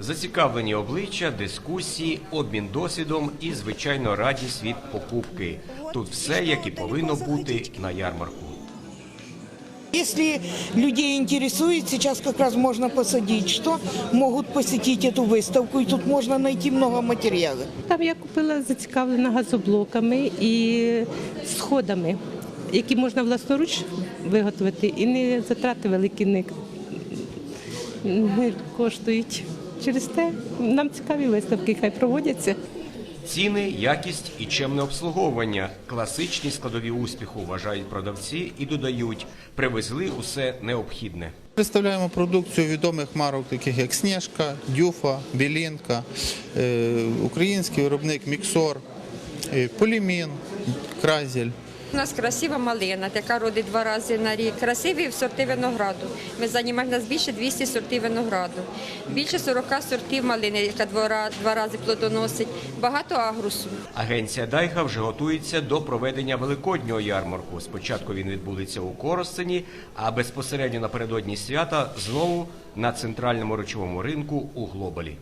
Зацікавлені обличчя, дискусії, обмін досвідом і, звичайно, радість від покупки. Тут все, як і повинно бути на ярмарку. Если людей интересует, сейчас как раз можно посадить, что могут посетить эту выставку, и тут можно найти много материала. Там я купила зацікавлена газоблоками і сходами, які можна власноруч виготовити, і не затрати великі не, не коштують. Через те нам цікаві виставки, хай проводяться. Ціни, якість і чемне обслуговування класичні складові успіху вважають продавці і додають, привезли усе необхідне. Представляємо продукцію відомих марок, таких як Снежка, Дюфа, Білінка, е, український виробник Міксор, е, Полімін, Кразіль. У нас красива малина, яка родить два рази на рік. Красиві сорти винограду. Ми займаємо нас більше 200 сортів винограду. Більше 40 сортів малини, яка два рази плодоносить. Багато агрусу. Агенція Дайга вже готується до проведення великоднього ярмарку. Спочатку він відбудеться у Коростені, а безпосередньо напередодні свята знову на центральному речовому ринку у Глобалі.